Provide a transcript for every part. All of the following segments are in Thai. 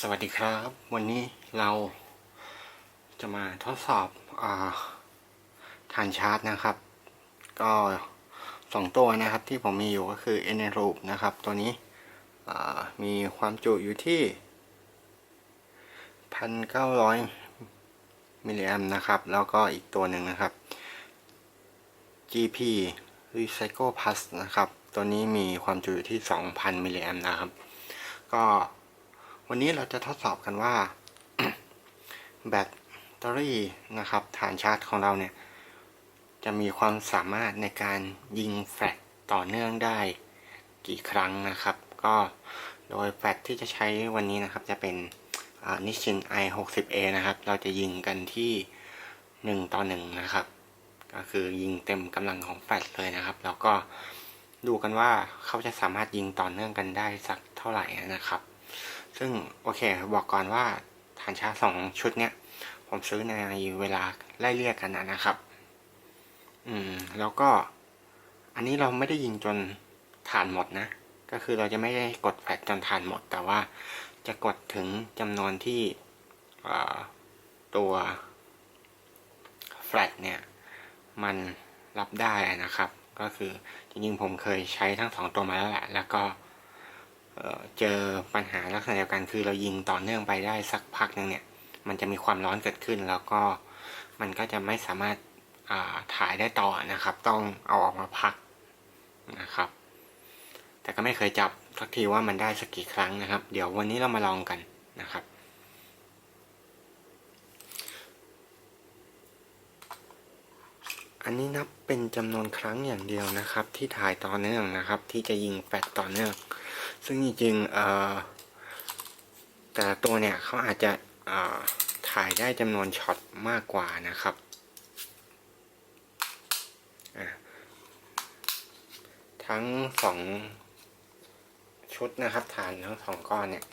สวัสดีครับ วันนี้เราจะมาทดสอบอาฐานชาร์จนะครับ ก็สองตัวนะครับที่ผมมีอยู่ก็คือ e n e r o o p นะครับ ตัวนี้มีความจุอยู่ที่ 1,900 มิลลิแอมนะครับ แล้วก็อีกตัวหนึ่งนะครับ GP Recycle Plus นะครับ ตัวนี้มีความจุอยู่ที่ 2,000 มิลลิแอมนะครับ ก็ วันนี้เราจะทดสอบกันว่า แบตเตอรี่นะครับ ฐานชาร์จของเราเนี่ย จะมีความสามารถในการยิงแฟลชต่อเนื่องได้กี่ครั้งนะครับ ก็โดยแฟลชที่จะใช้วันนี้นะครับ จะเป็นนิชิน i60a นะครับ เราจะยิงกันที่ 1 ต่อ 1 นะครับ ก็คือยิงเต็มกำลังของแฟลชเลยนะครับ แล้วก็ดูกันว่าเขาจะสามารถยิงต่อเนื่องกันได้สักเท่าไหร่นะครับ ซึ่งโอเคบอกก่อนว่าฐานชาร์จสองชุดเนี้ยผมซื้อในเวลาไล่เรียกกันนะครับ อืม แล้วก็ อันนี้เราไม่ได้ยิงจนฐานหมดนะ ก็คือเราจะไม่ได้กดแฟลชจนฐานหมด แต่ว่าจะกดถึงจำนวนที่ตัวแฟลชเนี่ย มันรับได้นะครับ ก็คือจริงๆผมเคยใช้ทั้งสองตัวมาแล้วแหละ แล้วก็ เจอปัญหาลักษณะเดียวกันคือเรายิงต่อเนื่องไปได้สักพักหนึ่งเนี่ย มันจะมีความร้อนเกิดขึ้น แล้วก็มันก็จะไม่สามารถถ่ายได้ต่อนะครับ ต้องเอาออกมาพักนะครับ แต่ก็ไม่เคยจับสักทีว่ามันได้สักกี่ครั้งนะครับ เดี๋ยววันนี้เรามาลองกันนะครับอันนี้นับเป็นจำนวนครั้งอย่างเดียวนะครับ ที่ถ่ายต่อเนื่องนะครับ ที่จะยิงแฟลชต่อเนื่อง ซึ่งจริงๆแต่ตัวเนี่ยเขาอาจจะถ่ายได้จำนวนช็อตมากกว่านะครับทั้งสองชุดนะครับฐานทั้งสองก้อนเนี่ย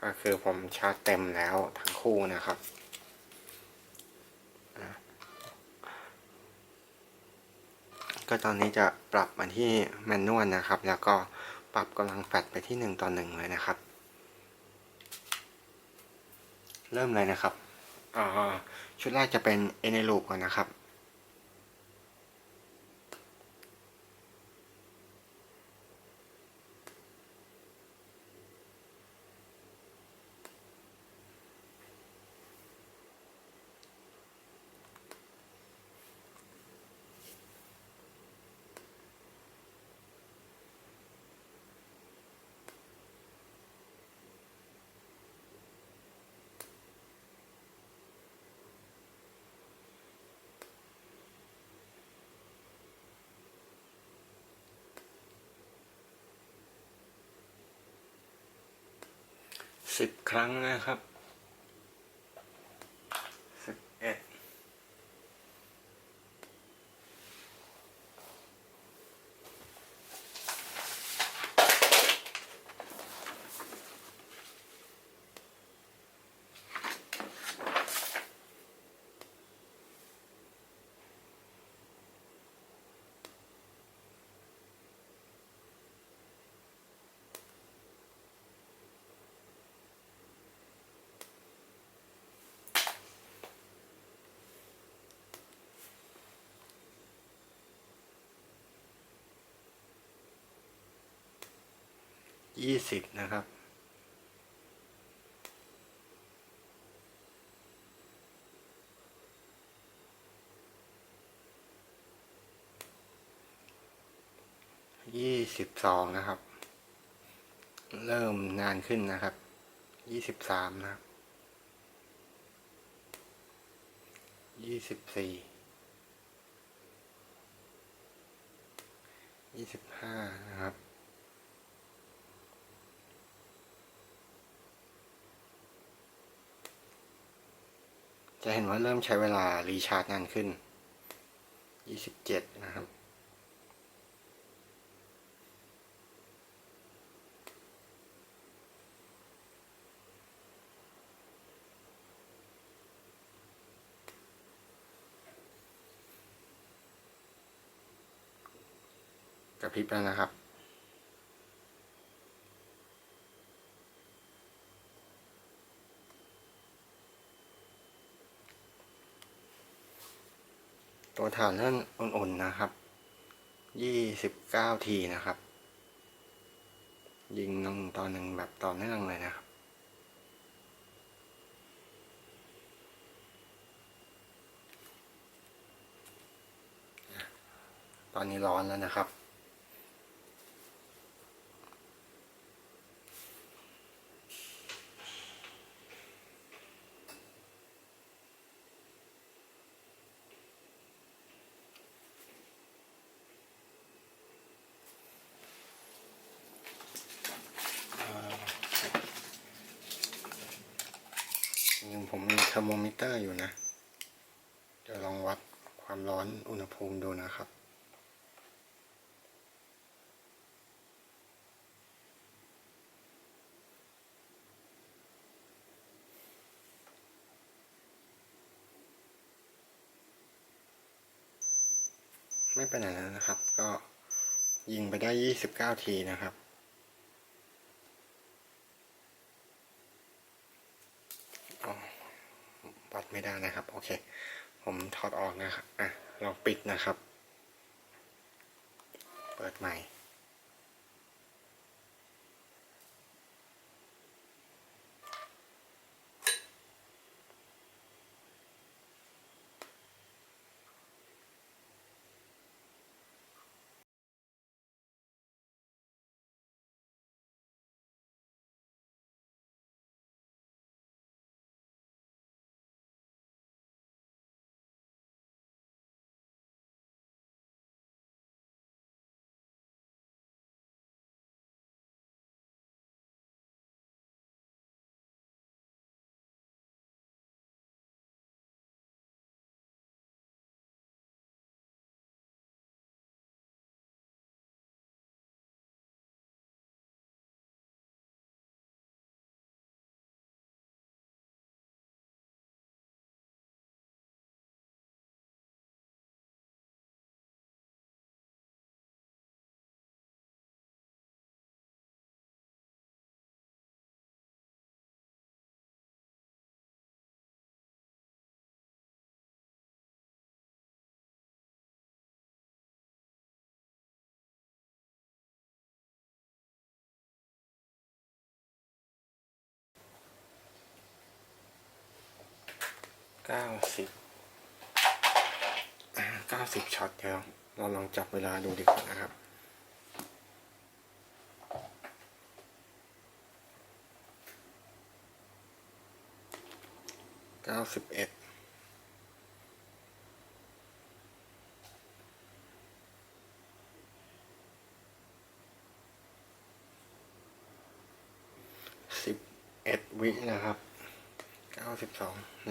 ก็คือผมชาร์จเต็มแล้วทั้งคู่นะครับก็ตอนนี้จะปรับมาที่แมนนวลนะครับ แล้วก็ ปรับกำลังแฟดไปที่หนึ่งต่อหนึ่งเลยนะครับ เริ่มเลยนะครับชุดแรกจะเป็นเอเนลูกก่อนนะครับ สิบครั้งนะครับเอ็ด ยี่สิบนะครับ ยี่สิบสองนะครับ เริ่มนานขึ้นนะครับ ยี่สิบสามนะครับ ยี่สิบสี่ยี่สิบห้านะครับ จะเห็นว่าเริ่มใช้เวลารีชาร์จนานขึ้น 27 นะครับ กระพริบแล้วนะครับ ตัวฐานเล่นอุ่นๆนะครับยี่สิบเก้าทีนะครับ ยิงหนึ่งต่อหนึ่งแบบต่อเนื่องเลยนะครับตอนนี้ร้อนแล้วนะครับ ยังผมมีเท อร์โมมิเตอร์อยู่นะ เดี๋ยวลองวัดความร้อนอุณหภูมิดูนะครับไม่เป็นไรแล้วนะครับ ก็ยิงไปได้ 29 ทีนะครับ อ๋อวัดไม่ได้นะครับ โอเค ผมถอดออกนะครับ อะ เราปิดนะครับ เปิดใหม่ ก้าสิบเก้าสิบช็อตแล้วเราลองจับเวลาดูดีกว่านะครับเก้าสิบเอ็ด สิบเอ็ดวินะครับ 92 ใน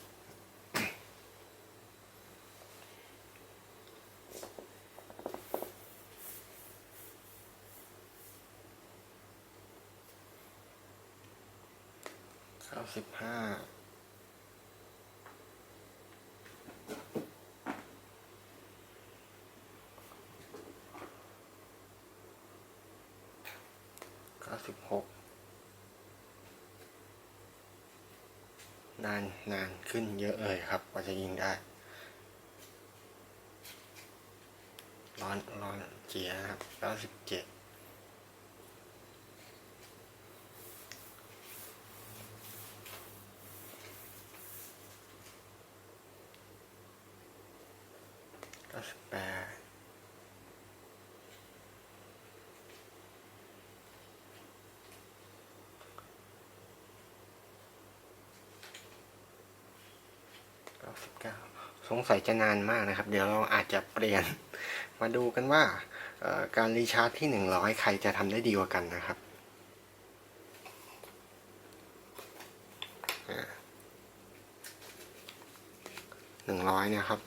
ห้าเก้าสิบหกนานนานขึ้นเยอะเลยครับกว่าจะยิงได้ ร้อนร้อนเจียครับเก้าสิบเจ็ด สงสัยจะนานมากนะครับ เดี๋ยวเราอาจจะเปลี่ยนมาดูกันว่าการรีชาร์จที่ 100 ใครจะทำได้ดีกว่ากันนะครับหนึ่งร้อยนะครับ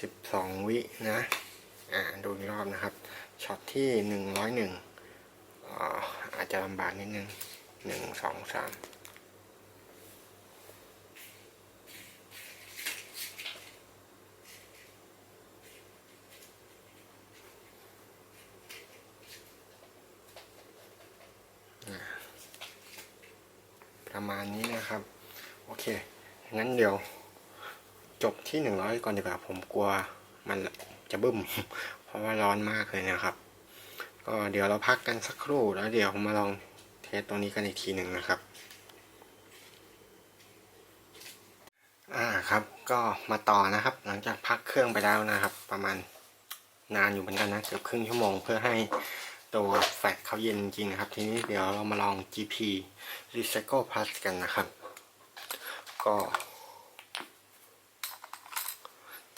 สิบสองวินะ อ่า ดูรอบนะครับ ช็อตที่หนึ่งร้อยหนึ่งอาจจะลำบากนิดนึงหนึ่งสองสามประมาณนี้นะครับ โอเค งั้นเดี๋ยว จบที่หนึ่งร้อยก่อนดีกว่าผมกลัวมันจะบึ้ม เพราะว่าร้อนมากเลยนะครับ ก็เดี๋ยวเราพักกันสักครู่แล้วเดี๋ยวมาลองเทสตัวนี้กันอีกทีหนึ่งนะครับ อ่าครับก็มาต่อนะครับ หลังจากพักเครื่องไปแล้วนะครับ ประมาณนานอยู่เหมือนกันนะเกือบครึ่งชั่วโมงเพื่อให้ตัวแฟลชเขาเย็นจริงนะครับ ทีนี้เดี๋ยวเรามาลอง GP Recycle Plus กันนะครับ ก็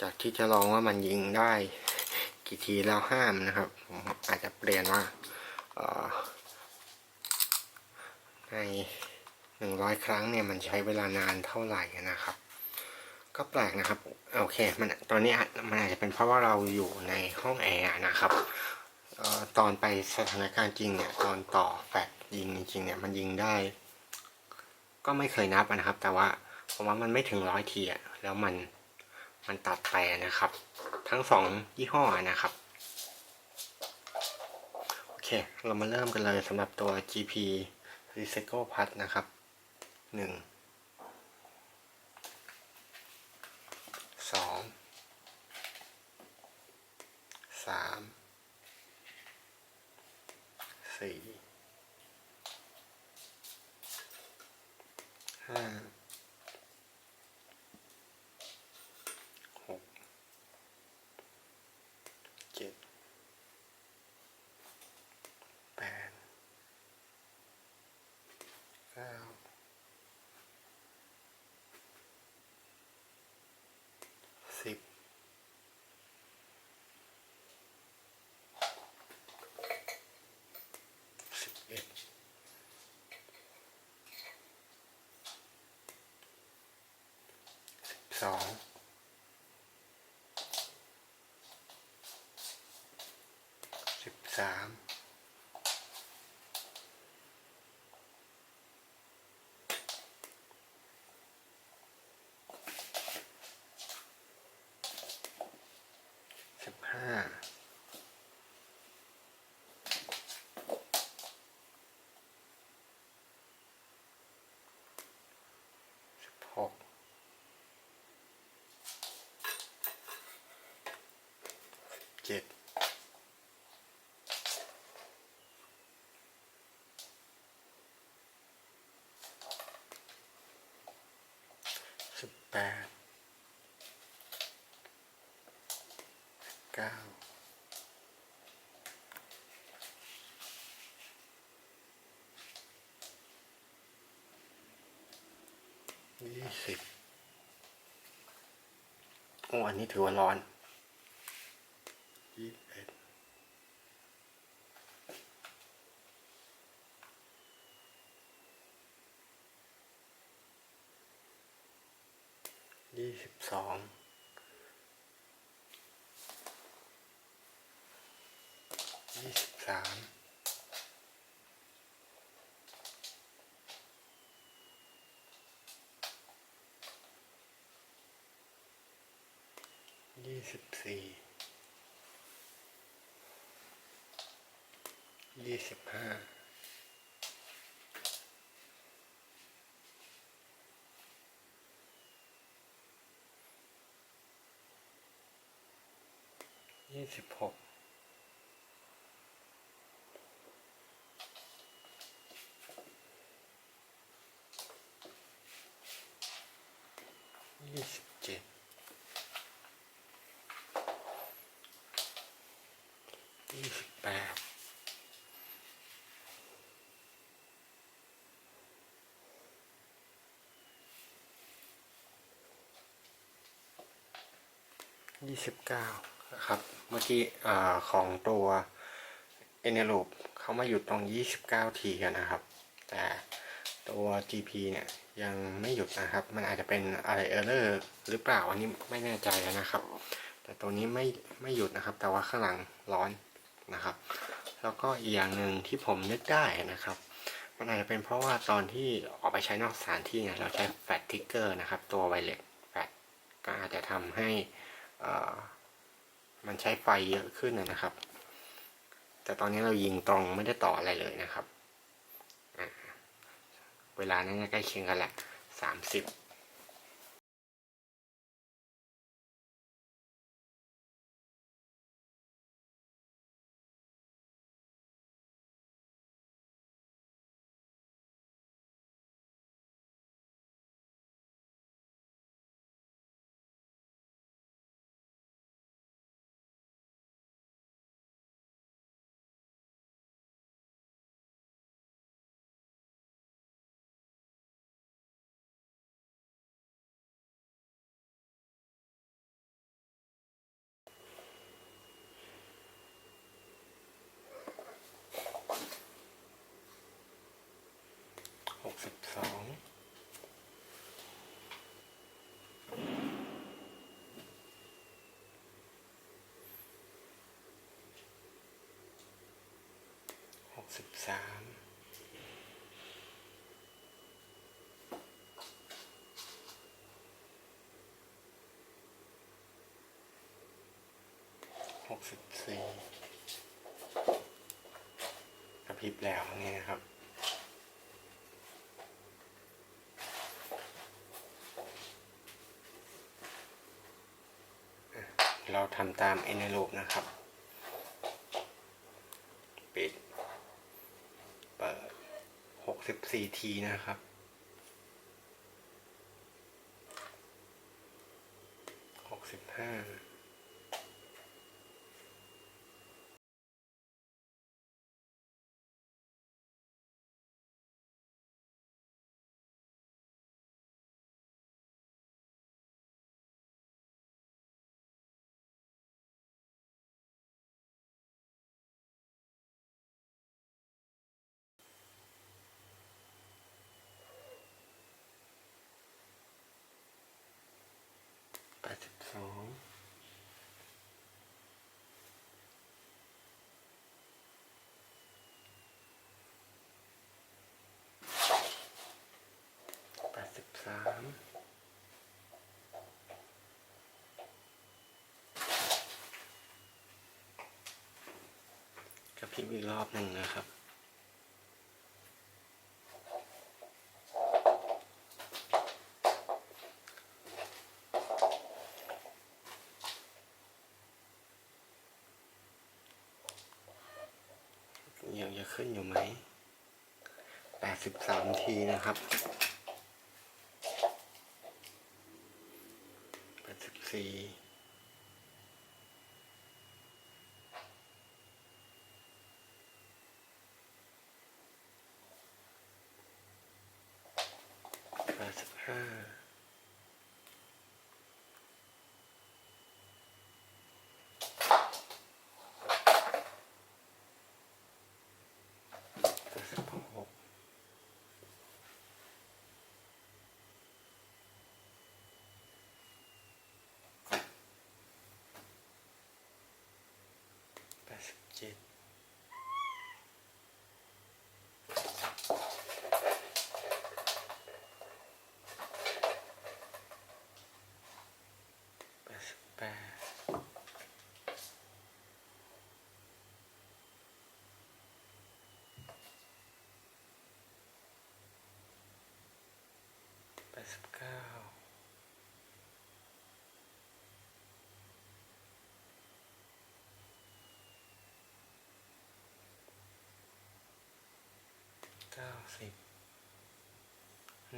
จากที่จะลองว่ามันยิงได้ กี่ทีแล้วห้ามนะครับ ผมอาจจะเปลี่ยนว่าในหนึ่งร้อยครั้งเนี่ยมันใช้เวลานานเท่าไหร่นะครับ ก็แปลกนะครับ โอเคมันตอนนี้มันอาจจะเป็นเพราะว่าเราอยู่ในห้องแอร์นะครับออตอนไปสถานการณ์จริงเนี่ยตอนต่อแฟลชยิงจริงเนี่ยมันยิงได้ ก็ไม่เคยนับนะครับ แต่ว่าผมว่ามันไม่ถึงร้อยทีอะแล้วมันมันตัดไปนะครับ ทั้งสองยี่ห้อนะครับ โอเค เรามาเริ่มกันเลยสำหรับตัว GP Recycle Plus นะครับหนึ่งสองสามสี่ห้าหกเจ็ดแปดเก้าสิบสิบเอ็ด สองสิบสามสิบห้าสิบหกเจ็ด สิบแปดเก้ายี่สิบโอันนี้ถือว่าร้อนยี่สิบเอ็ดยี่สิบสองยี่สิบสาม ยี่สิบสี่ยี่สิบห้ายี่สิบหกยี่สิบเจ็ดยี่สิบแปด ยี่สิบเก้าครับ เมื่อกี้อของตัวเอเนลูปเขามาหยุดตรง 29 ทีกันนะครับ แต่ตัว GP เนี่ยยังไม่หยุดนะครับ มันอาจจะเป็นอะไรเออร์เลอร์หรือเปล่าอันนี้ไม่แน่ใจนะครับ แต่ตัวนี้ไม่ไม่หยุดนะครับ แต่ว่าข้างหลังร้อนนะครับ แล้วก็อีกอย่างหนึ่งที่ผมนึกได้นะครับ มันอาจจะเป็นเพราะว่าตอนที่ออกไปใช้นอกสถานที่เนี่ยเราใช้แฟลชทิกเกอร์นะครับ ตัวไวเลสแฟลชก็อาจจะทำให้ มันใช้ไฟเยอะขึ้นนะครับ แต่ตอนนี้เรายิงตรงไม่ได้ต่ออะไรเลยนะครับ เวลานั้นใกล้เคียงกันแหละสามสิบ หกสิบสองหก สิบสามหกสิบสี่กระพริบแล้วนี่นะครับเราทำตามเอเนลูปนะครับ ปิด เปิด 64ทีนะครับ ลิปอีกรอบหนึ่งนะครับ 습지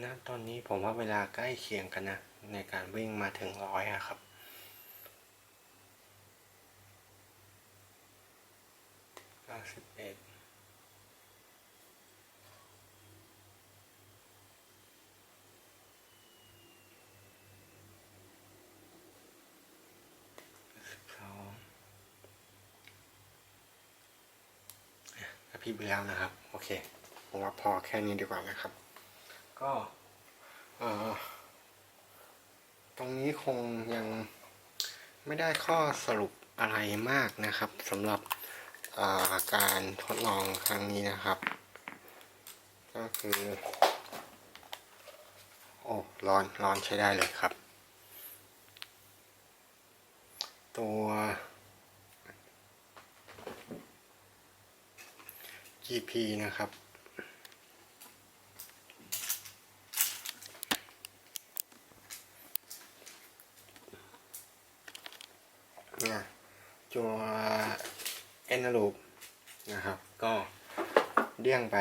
ณตอนนี้ผมว่าเวลาใกล้เคียงกันนะ ในการวิ่งมาถึงร้อยอะครับ เก้าสิบเอ็ดสิบสองกระพริบไปแล้วนะครับ โอเค ผมว่าพอแค่นี้ดีกว่านะครับ ก็ตรงนี้คงยังไม่ได้ข้อสรุปอะไรมากนะครับสำหรับาการทดลองครั้งนี้นะครับ ก็คือ โอ้ร้อนร้อนใช้ได้เลยครับ ตัว GP นะครับ เนี่ย ตัวเอนลูปนะครับ ก็เดี่ยงไป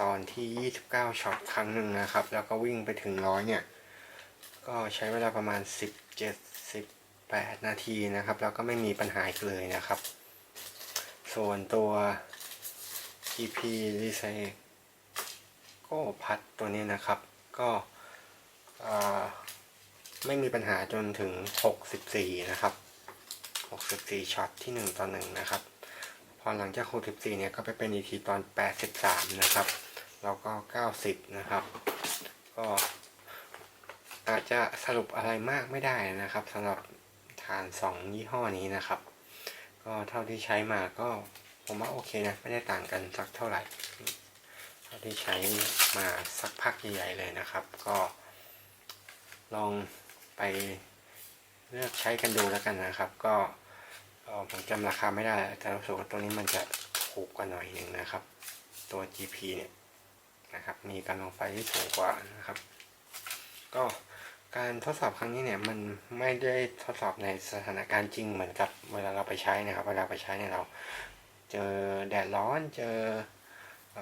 ตอนที่ 29 ช็อตครั้งหนึ่งนะครับ แล้วก็วิ่งไปถึงร้อยเนี่ย ก็ใช้เวลาประมาณ 17 18 นาทีนะครับ แล้วก็ไม่มีปัญหาอีกเลยนะครับ ส่วนตัว EP r e c y c ก็พัดตัวนี้นะครับ ก็ไม่มีปัญหาจนถึง 64 นะครับ 64ช็อตที่ 1 ต่อ 1 นะครับ พอหลังจาก 64 เนี่ย ก็ไปเป็นอีกทีตอน 83 นะครับ แล้วก็ 90 นะครับ ก็อาจจะสรุปอะไรมากไม่ได้นะครับสำหรับฐาน 2 ยี่ห้อนี้นะครับ ก็เท่าที่ใช้มาก็ผมว่าโอเคนะ ไม่ได้ต่างกันสักเท่าไหร่ เท่าที่ใช้มาสักพักใหญ่ๆเลยนะครับ ก็ลองไปเลือกใช้กันดูแล้วกันนะครับ ก็ ผมจำราคาไม่ได้แต่รู้สึกว่าตัวนี้มันจะถูกกว่าหน่อยหนึ่งนะครับ ตัว GP เนี่ยนะครับ มีการลงไฟที่สูงกว่านะครับ ก็การทดสอบครั้งนี้เนี่ยมันไม่ได้ทดสอบในสถานการณ์จริงเหมือนกับเวลาเราไปใช้นะครับ เวลาไปใช้เนี่ยเราเจอแดดร้อนเจออ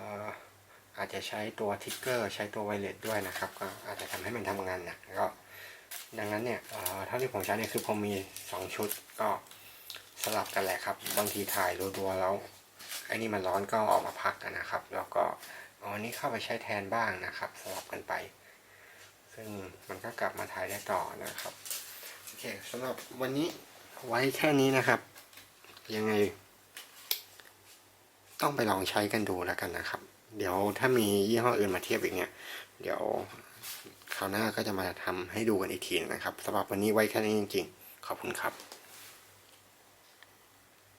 อาจจะใช้ตัวทิกเกอร์ใช้ตัวไวเลสด้วยนะครับ ก็อาจจะทำให้มันทำงานหนักแล้วก็ดังนั้นเนี่ยเอ่อเท่าที่ผมใช้เนี่ยคือผมมี 2 ชุดก็ สลับกันแหละครับ บางทีถ่ายรัวๆแล้วไอ้นี่มันร้อนก็ออกมาพักกันนะครับ แล้วก็เอาอันนี้เข้าไปใช้แทนบ้างนะครับ สลับกันไป ซึ่งมันก็กลับมาถ่ายได้ต่อนะครับโอเคสำหรับวันนี้ไว้แค่นี้นะครับ ยังไง ต้องไปลองใช้กันดูแล้วกันนะครับ เดี๋ยวถ้ามียี่ห้ออื่นมาเทียบอีกเนี่ย เดี๋ยวคราวหน้าก็จะมาทำให้ดูกันอีกทีนะครับสำหรับวันนี้ไว้แค่นี้จริง ๆ ขอบคุณครับ